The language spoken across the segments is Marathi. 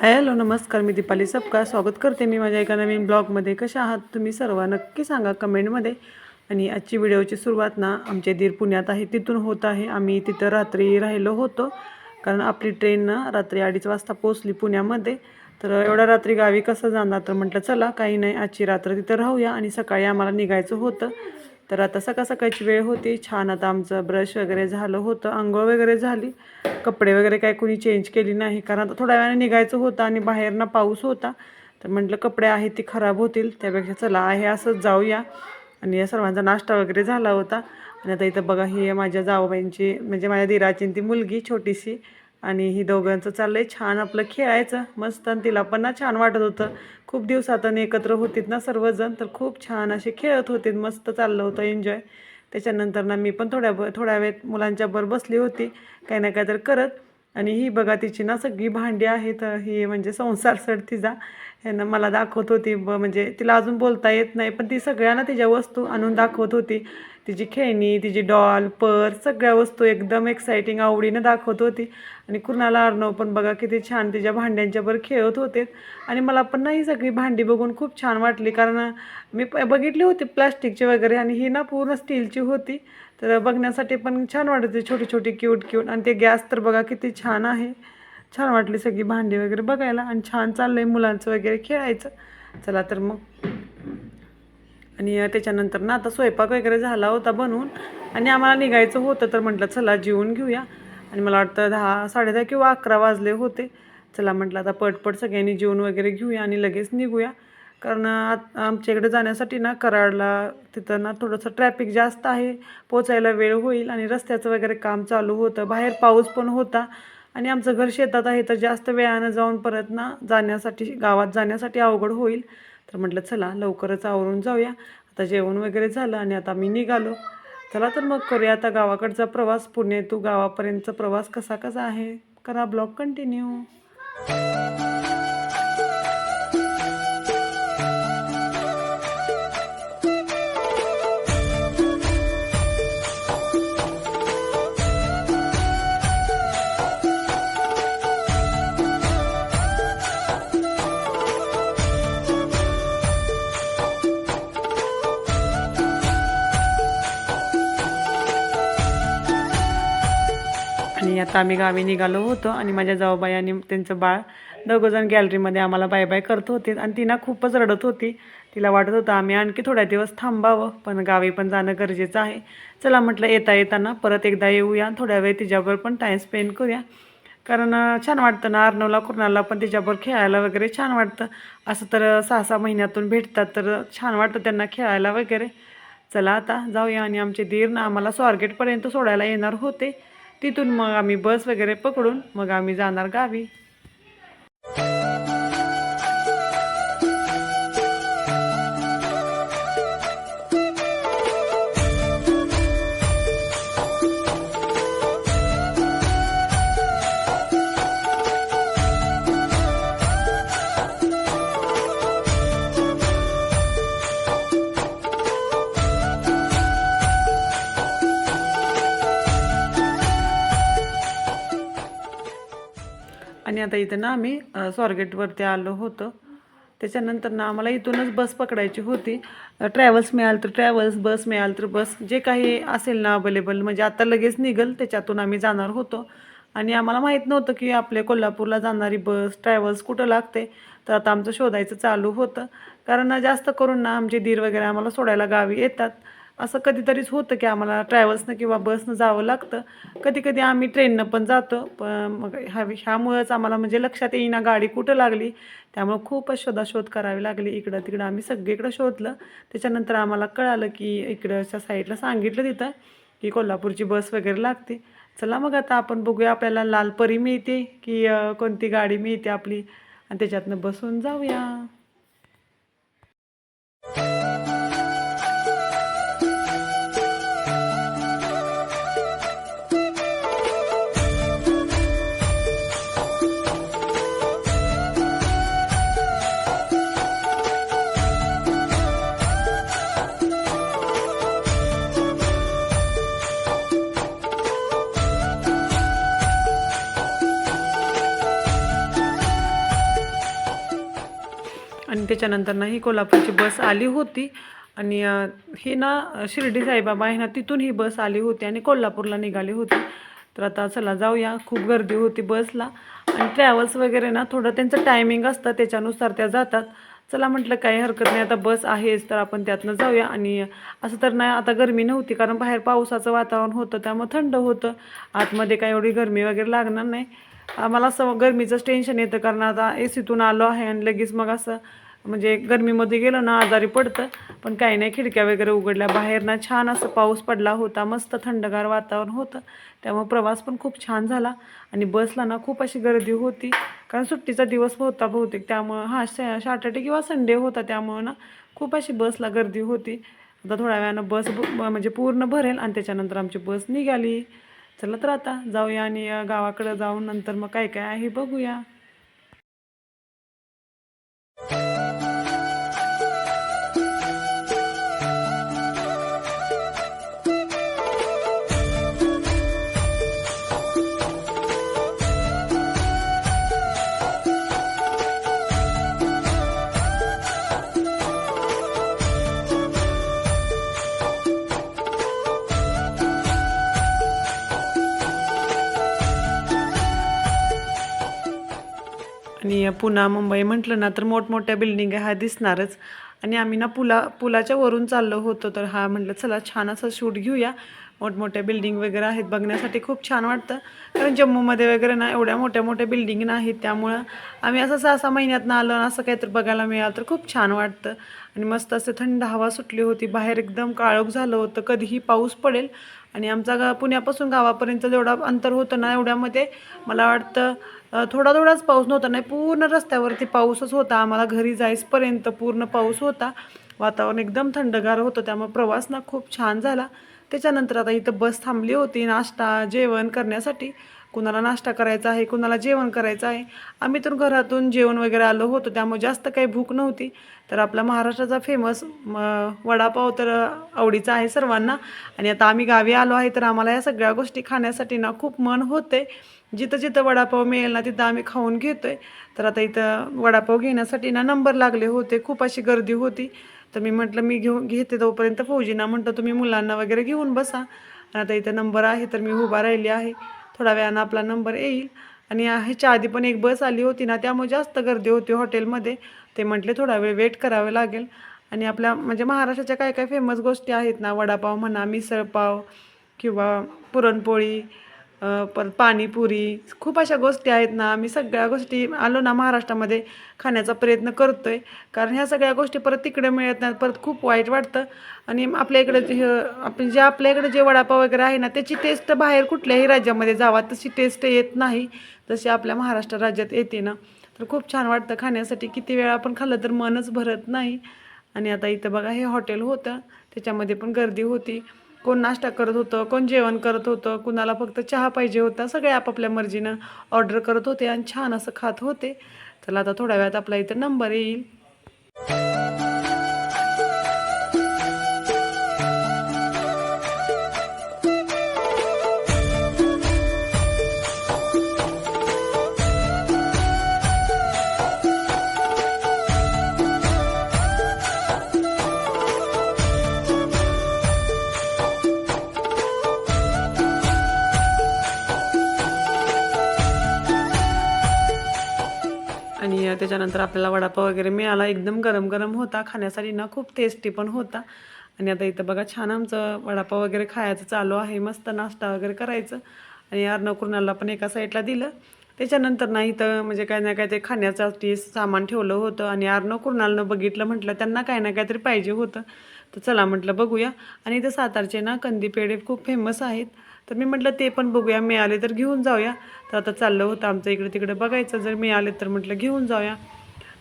हॅलो नमस्कार मी दीपाली सबका स्वागत करते मी माझ्या एका नवीन ब्लॉगमध्ये. कशा आहात तुम्ही सर्व? नक्की सांगा कमेंटमध्ये. आणि आजची व्हिडिओची सुरुवात ना आमचे दीर पुण्यात आहे तिथून होत आहे. आम्ही तिथं रात्री राहिलो होतो कारण आपली ट्रेन ना रात्री अडीच वाजता पोचली पुण्यामध्ये. तर एवढ्या रात्री गावी कसं जाणार? तर म्हटलं चला काही नाही आजची रात्र तिथं राहूया. आणि सकाळी आम्हाला निघायचं होतं. तर आता सकाळ सकाळची वेळ होती. छान आता आमचं ब्रश वगैरे झालं होतं. आंघोळ वगैरे झाली. कपडे वगैरे काय कोणी चेंज केली नाही. कारण आता थोड्या वेळाने निघायचं होतं आणि बाहेरनं पाऊस होता. तर म्हटलं कपडे आहेत ती खराब होतील. त्यापेक्षा चला आहे असंच जाऊया. आणि या सर्वांचा नाश्ता वगैरे झाला होता. आणि आता इथं बघा ही माझ्या जाऊबाईंची म्हणजे माझ्या दिराची आणि ती मुलगी छोटीशी. आणि ही दोघांचं चाललं आहे छान आपलं खेळायचं. मस्त आणि तिला पण ना छान वाटत होतं. खूप दिवसातून एकत्र होतीत ना सर्वजण तर खूप छान असे खेळत होते मस्त चाललं होतं एन्जॉय त्याच्यानंतर ना मी पण थोड्या ब थोड्या वेळ मुलांच्या बरोबर बसली होती काही ना काही तर करत. आणि ही बघा तिची ना सगळी भांडी आहेत ही म्हणजे संसार सड तिचा. ह्यानं मला दाखवत होती ब म्हणजे तिला अजून बोलता येत नाही पण ती सगळ्यांना तिच्या वस्तू आणून दाखवत होती. तिची खेळणी तिची डॉल पर्स सगळ्या वस्तू एकदम एक्साइटिंग आवडीनं दाखवत होती. आणि कुणाला अर्णव पण बघा किती छान तिच्या भांड्यांच्या खेळत होते. आणि मला पण ना ही सगळी भांडी बघून खूप छान वाटली कारण मी प बघितली होती प्लास्टिकची वगैरे आणि ही ना पूर्ण स्टीलची होती. तर बघण्यासाठी पण छान वाटत होती छोटी छोटी क्यूट क्यूट आणि ते गॅस तर बघा किती छान आहे. छान वाटली सगळी भांडी वगैरे बघायला आणि छान चाललंय मुलांचं वगैरे खेळायचं. चला तर मग. आणि त्याच्यानंतर ना आता स्वयंपाक वगैरे झाला होता बनवून आणि आम्हाला निघायचं होतं तर म्हटलं चला जेवून घेऊया. आणि मला वाटतं दहा साडेदहा किंवा अकरा वाजले होते. चला म्हटलं आता पटपट सगळ्यांनी जेवण वगैरे घेऊया आणि लगेच निघूया. कारण आमच्या इकडे जाण्यासाठी ना कराडला तिथं ना थोडंसं ट्रॅफिक जास्त आहे. पोचायला वेळ होईल आणि रस्त्याचं वगैरे काम चालू होतं. बाहेर पाऊस पण होता. आणि आमचं घर शेतात आहे तर जास्त वेळानं जाऊन परत ना जाण्यासाठी गावात जाण्यासाठी अवघड होईल. तर म्हटलं चला लवकरच आवरून जाऊया. आता जेवण वगैरे झालं आणि आता मी निघालो. चला तर मग करूया आता गावाकडचा प्रवास. पुणे तू गावापर्यंतचा प्रवास कसा कसा आहे? करा ब्लॉग कंटिन्यू. आता आम्ही गावी निघालो होतो आणि माझ्या जाऊबाई आणि त्यांचं बाळ दोघंजण गॅलरीमध्ये आम्हाला बाय बाय करत होते आणि ती ना खूपच रडत होती. तिला वाटत होतं आम्ही आणखी थोड्या दिवस थांबावं पण गावी पण जाणं गरजेचं आहे. चला म्हटलं येता येताना परत एकदा येऊया थोड्या वेळ तिच्याबरोबर पण टाईम स्पेंड करूया. कारण छान वाटतं ना अर्नवला कुर्नाला पण तिच्याबरोबर खेळायला वगैरे छान वाटतं. असं तर सहा सहा महिन्यातून भेटतात तर छान वाटतं त्यांना खेळायला वगैरे. चला आता जाऊया आणि आमचे दीर ना आम्हाला स्वारगेटपर्यंत सोडायला येणार होते. तिथून मग आम्ही बस वगैरे पकडून मग आम्ही जाणार गावी. आणि आता इथं ना आम्ही स्वारगेटवरती आलो होतो. त्याच्यानंतर ना आम्हाला इथूनच बस पकडायची होती. ट्रॅव्हल्स मिळाल तर ट्रॅव्हल्स बस मिळाल तर बस जे काही असेल ना अवेलेबल. म्हणजे आता लगेच निघल त्याच्यातून आम्ही जाणार होतो. आणि आम्हाला माहीत नव्हतं की आपल्या कोल्हापूरला जाणारी बस ट्रॅव्हल्स कुठं लागते. तर आता आमचं शोधायचं चालू होतं. कारण जास्त करून ना आमचे दीर वगैरे आम्हाला सोडायला गावी येतात. असं कधीतरीच होतं की आम्हाला ट्रॅव्हल्सनं किंवा बसनं जावं लागतं. कधी कधी आम्ही ट्रेननं पण जातो पण मग ह्या ह्यामुळंच आम्हाला म्हणजे लक्षात येईना गाडी कुठं लागली. त्यामुळं खूपच शोधाशोध करावी लागली. इकडं तिकडं आम्ही सगळीकडं शोधलं. त्याच्यानंतर आम्हाला कळालं की इकडच्या साईडला सांगितलं तिथं की कोल्हापूरची बस वगैरे लागते. चला मग आता आपण बघूया आपल्याला लालपरी मिळते की कोणती गाडी मिळते आपली. आणि त्याच्यातनं बसून जाऊया. त्याच्यानंतर ना ही कोल्हापूरची बस आली होती. आणि ही ना शिर्डी साईबाबा आहे ना तिथून ही बस आली होती आणि कोल्हापूरला निघाली होती. तर आता चला जाऊया. खूप गर्दी होती बसला. आणि ट्रॅव्हल्स वगैरे ना थोडं त्यांचं टायमिंग असतं त्याच्यानुसार त्या जातात. चला म्हटलं काही हरकत नाही. आता बस आहेच तर आपण त्यातनं जाऊया. आणि असं तर नाही आता गरमी नव्हती कारण बाहेर पावसाचं वातावरण होतं त्यामुळं थंड होतं. आतमध्ये काही एवढी गरमी वगैरे लागणार नाही. मला असं गरमीचंच टेन्शन येतं कारण आता ए सीतून आलो आहे आणि लगेच मग असं म्हणजे गरमीमध्ये गेलं ना आजारी पडतं पण काही नाही खिडक्या वगैरे उघडल्या बाहेर ना छान असं पाऊस पडला होता मस्त थंडगार वातावरण होतं त्यामुळे प्रवास पण खूप छान झाला आणि बसला ना खूप अशी गर्दी होती कारण सुट्टीचा दिवस होता बहुतेक त्यामुळं हा सॅटर्डे किंवा संडे होता त्यामुळं ना खूप अशी बसला गर्दी होती. आता थोड्या वेळानं बस म्हणजे पूर्ण भरेल आणि त्याच्यानंतर आमची बस निघाली. चला तर आता जाऊया आणि गावाकडं जाऊन नंतर मग काय काय आहे बघूया. आणि पुन्हा मुंबई म्हटलं ना तर मोठमोठ्या बिल्डिंग हा दिसणारच. आणि आम्ही ना पुला पुलाच्या वरून चाललो होतो तर हा म्हटलं चला छान असं शूट घेऊया. मोठमोठ्या बिल्डिंग वगैरे आहेत बघण्यासाठी खूप छान वाटतं. कारण जम्मूमध्ये वगैरे ना एवढ्या मोठ्या मोठ्या बिल्डिंग नाहीत त्यामुळं आम्ही असं सहा सहा महिन्यातनं आलो असं काहीतरी बघायला मिळालं तर खूप छान वाटतं. आणि मस्त असं थंड हवा सुटली होती बाहेर एकदम काळोख झालं होतं कधीही पाऊस पडेल आणि आमचा गा पुण्यापासून गावापर्यंत जेवढा अंतर होतं ना एवढ्यामध्ये मला वाटतं थोडा थोडाच पाऊस नव्हता नाही पूर्ण रस्त्यावरती पाऊसच होता. आम्हाला घरी जाईसपर्यंत पूर्ण पाऊस होता. वातावरण एकदम थंडगार होतं. त्यामुळे प्रवास ना खूप छान झाला. त्याच्यानंतर आता इथं बस थांबली होती नाश्ता जेवण करण्यासाठी. कुणाला नाश्ता करायचा आहे कुणाला जेवण करायचं आहे. आम्ही तर घरातून जेवण वगैरे आलो होतो त्यामुळे जास्त काही भूक नव्हती. तर आपला महाराष्ट्राचा फेमस वडापाव तर आवडीचा आहे सर्वांना. आणि आता आम्ही गावी आलो आहे तर आम्हाला या सगळ्या गोष्टी खाण्यासाठी ना खूप मन होते. जिथं जिथं वडापाव मिळेल ना तिथं आम्ही खाऊन घेतो आहे तर आता इथं वडापाव घेण्यासाठी ना नंबर लागले होते खूप अशी गर्दी होती. तर मी म्हटलं मी घेऊन घेते तोपर्यंत फौजींना. म्हटलं तुम्ही मुलांना वगैरे घेऊन बसा. आणि आता इथं नंबर आहे तर मी उभा राहिली आहे. थोड्या वेळानं आपला नंबर येईल. आणि ह्याच्या आधी पण एक बस आली होती ना त्यामुळे जास्त गर्दी होती हॉटेलमध्ये. ते म्हटले थोडा वेळ वेट करावे लागेल. आणि आपल्या म्हणजे महाराष्ट्राच्या काय काय फेमस गोष्टी आहेत ना? वडापाव म्हणा मिसळपाव किंवा पुरणपोळी परत पाणीपुरी खूप अशा गोष्टी आहेत ना मी सगळ्या गोष्टी आलो ना महाराष्ट्रामध्ये खाण्याचा प्रयत्न करतोय. कारण ह्या सगळ्या गोष्टी परत तिकडे मिळत नाहीत परत खूप वाईट वाटतं. आणि आपल्या इकडे जे आपण जे आपल्या इकडे जे वडापाव वगैरे आहे ना त्याची टेस्ट बाहेर कुठल्याही राज्यामध्ये जावा तशी टेस्ट येत नाही. तशी आपल्या महाराष्ट्र राज्यात येते ना तर खूप छान वाटतं खाण्यासाठी. किती वेळा आपण खाल्लं तर मनच भरत नाही. आणि आता इथं बघा हे हॉटेल होतं त्याच्यामध्ये पण गर्दी होती. कोण नाश्ता करत होतं कोण जेवण करत होतं कुणाला फक्त चहा पाहिजे होता सगळे आपापल्या मर्जीनं ऑर्डर करत होते आणि छान असं खात होते. चला आता थोड्या वेळात आपला इथं नंबर येईल. आणि त्याच्यानंतर आपल्याला वडापाव वगैरे मिळाला. एकदम गरम गरम होता. खाण्यासाठी ना खूप टेस्टी पण होता. आणि आता इथं बघा छान आमचं वडापाव वगैरे खायचं चालू आहे. मस्त नाश्ता वगैरे करायचं. आणि अर्णकुर्णाला पण एका साईडला दिलं. त्याच्यानंतर ना इथं म्हणजे काय ना काय ते खाण्यासाठी सामान ठेवलं होतं. आणि अर्णव कुर्णालनं बघितलं म्हटलं त्यांना काय ना काहीतरी पाहिजे होतं. तर चला म्हटलं बघूया. आणि इथं सातारचे ना कंदी पेढे खूप फेमस आहेत. तर मी म्हटलं ते पण बघूया मिळाले तर घेऊन जाऊया. तर आता चाललं होतं आमचं इकडे तिकडे बघायचं. जर मिळाले तर म्हटलं घेऊन जाऊया.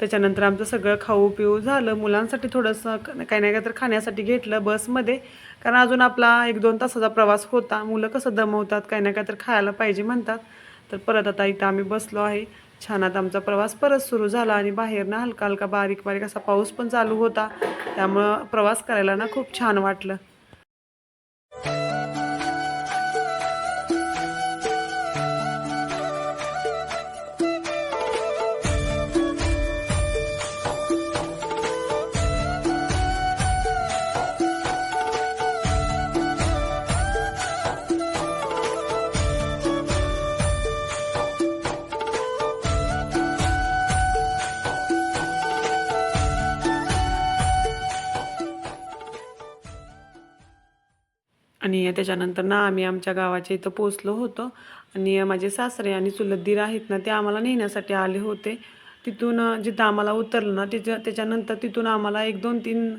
त्याच्यानंतर आमचं सगळं खाऊ पिऊ झालं. मुलांसाठी थोडंसं काही नाही काय तर खाण्यासाठी घेतलं बसमध्ये. कारण अजून आपला एक दोन तासाचा प्रवास होता. मुलं कसं दमवतात काही ना काही तर खायला पाहिजे म्हणतात. तर परत आता इथं आम्ही बसलो आहे. छान आता आमचा प्रवास परत सुरू झाला आणि बाहेर ना हलका हलका बारीक बारीक असा पाऊस पण चालू होता. त्यामुळं प्रवास करायला ना खूप छान वाटलं. आणि त्याच्यानंतर ना आम्ही आमच्या गावाच्या इथं पोचलो होतो. आणि माझे सासरे आणि चुलतदीर आहेत ना ते आम्हाला नेण्यासाठी आले होते. तिथून जिथं आम्हाला उतरलं ना त्याच्या त्याच्यानंतर तिथून आम्हाला एक दोन तीन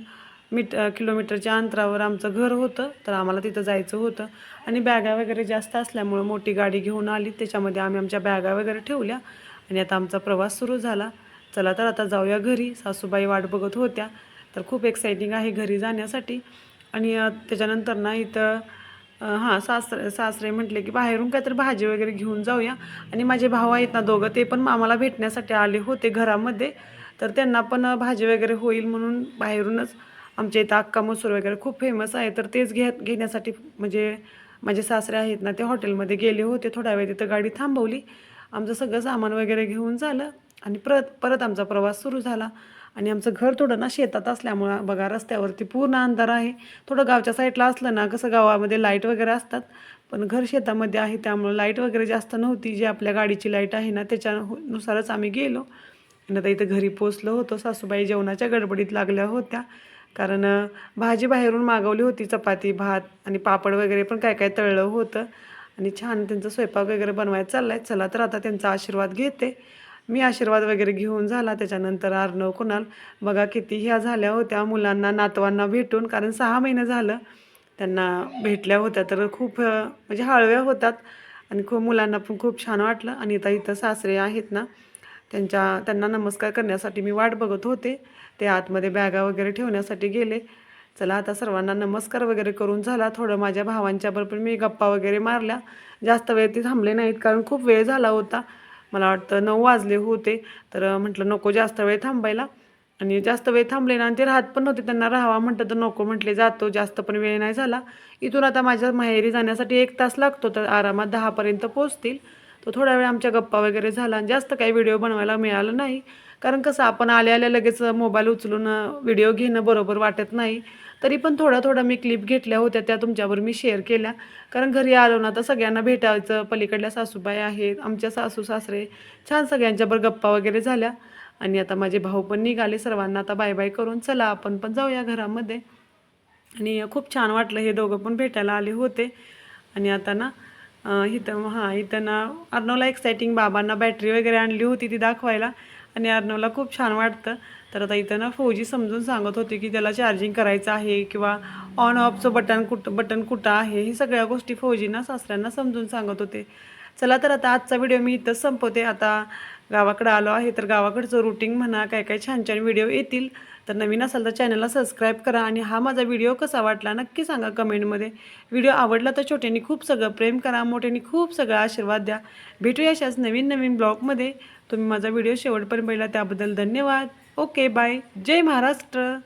मीट किलोमीटरच्या अंतरावर आमचं घर होतं. तर आम्हाला तिथं जायचं होतं. आणि बॅगा वगैरे जास्त असल्यामुळं मोठी गाडी घेऊन आली. त्याच्यामध्ये आम्ही आमच्या बॅगा वगैरे ठेवल्या. आणि आता आमचा प्रवास सुरू झाला. चला तर आता जाऊया घरी. सासूबाई वाट बघत होत्या. तर खूप एक्साइटिंग आहे घरी जाण्यासाठी. आणि त्याच्यानंतर ना इथं हां सासरे सासरे म्हटले की बाहेरून काहीतरी भाजी वगैरे घेऊन जाऊया. आणि माझे भाऊ आहेत ना दोघं ते पण आम्हाला भेटण्यासाठी आले होते घरामध्ये. तर त्यांना पण भाजी वगैरे होईल म्हणून बाहेरूनच आमच्या इथं अक्का मसूर वगैरे खूप फेमस आहे. तर तेच घे घेण्यासाठी म्हणजे माझे सासरे आहेत ना ते हॉटेलमध्ये गेले होते थोडा वेळ तिथं गाडी थांबवली. आमचं सगळं सामान वगैरे घेऊन झालं आणि परत परत आमचा प्रवास सुरू झाला. आणि आमचं घर थोडं ना शेतात असल्यामुळं बघा रस्त्यावरती पूर्ण अंधार आहे. थोडं गावच्या साईडला असलं ना कसं गावामध्ये लाइट वगैरे असतात पण घर शेतामध्ये आहे त्यामुळं लाइट वगैरे जास्त नव्हती. जी आपल्या गाडीची लाइट आहे ना त्याच्यानुसारच आम्ही गेलो. आणि आता इथं घरी पोचलो होतो सासूबाई जेवणाच्या गडबडीत लागल्या होत्या. कारण भाजी बाहेरून मागवली होती चपाती भात आणि पापड वगैरे पण काय काय तळलं होतं. आणि छान त्यांचा स्वयंपाक वगैरे बनवायचा चाललाय. चला तर आता त्यांचा आशीर्वाद घेते. मी आशीर्वाद वगैरे घेऊन झाला. त्याच्यानंतर अर्णव कुणाल बघा किती ह्या झाल्या होत्या. मुलांना नातवांना भेटून कारण सहा महिने झालं. त्यांना भेटल्या होत्या तर खूप म्हणजे हळव्या होतात. आणि खूप मुलांना पण खूप छान वाटलं. आणि आता इथं सासरे आहेत ना त्यांच्या त्यांना नमस्कार करण्यासाठी मी वाट बघत होते. ते आतमध्ये बॅगा वगैरे ठेवण्यासाठी गेले. चला आता सर्वांना नमस्कार वगैरे करून झाला. थोडं माझ्या भावांच्या बरोबर मी गप्पा वगैरे मारल्या. जास्त वेळ ते थांबले नाहीत कारण खूप वेळ झाला होता. मला वाटतं नऊ वाजले होते तर म्हटलं नको जास्त वेळ थांबायला. आणि जास्त वेळ थांबले ना आणि ते राहत पण नव्हते. त्यांना राहावा म्हटलं तर नको म्हटले जातो जास्त पण वेळ नाही झाला. इथून आता माझ्या माहेरी जाण्यासाठी एक तास लागतो तर आरामात दहापर्यंत पोचतील तर थोडा वेळ आमच्या गप्पा वगैरे झाला आणि जास्त काही व्हिडिओ बनवायला मिळालं नाही. कारण कसं आपण आल्या आल्या लगेच मोबाईल उचलून व्हिडिओ घेणं बरोबर वाटत नाही. तरी पण थोडा थोडा मी क्लिप घेतल्या होत्या त्या तुमच्यावर मी शेअर केल्या. कारण घरी आलो ना तर सगळ्यांना भेटायचं. पलीकडल्या सासूबाई आहेत आमच्या सासू सासरे. छान सगळ्यांच्यावर गप्पा वगैरे झाल्या. आणि आता माझे भाऊ पण निघाले सर्वांना आता बाय बाय करून चला आपण पण जाऊया घरामध्ये. आणि खूप छान वाटलं हे दोघं पण भेटायला आले होते. आणि आता ना इथं हां इथं ना अर्णवला एक्सायटिंग बाबांना बॅटरी वगैरे आणली होती ती दाखवायला. आणि अर्णवला खूप छान वाटतं. तर आता इथं ना फौजी समजून सांगत होते की त्याला चार्जिंग करायचं आहे किंवा ऑन ऑफचं बटन कुठं बटन कुठं आहे ही सगळ्या गोष्टी फौजींना सासऱ्यांना समजून सांगत होते. चला तर आता आजचा व्हिडिओ मी इथंच संपवते. आता गावाकडं आलो आहे तर गावाकडचं रुटीन म्हणा काय काय छान छान व्हिडिओ येतील. तर नवीन असाल तर चॅनलला सबस्क्राईब करा आणि हा माझा व्हिडिओ कसा वाटला नक्की सांगा कमेंटमध्ये व्हिडिओ आवडला तर छोट्यानी खूप सगळं प्रेम करा मोठ्यांनी खूप सगळं आशीर्वाद द्या. भेटूया अशाच नवीन नवीन ब्लॉगमध्ये तुम्ही माझा व्हिडिओ शेवटपर्यंत पाहिला त्याबद्दल धन्यवाद. Okay bye. जय महाराष्ट्र.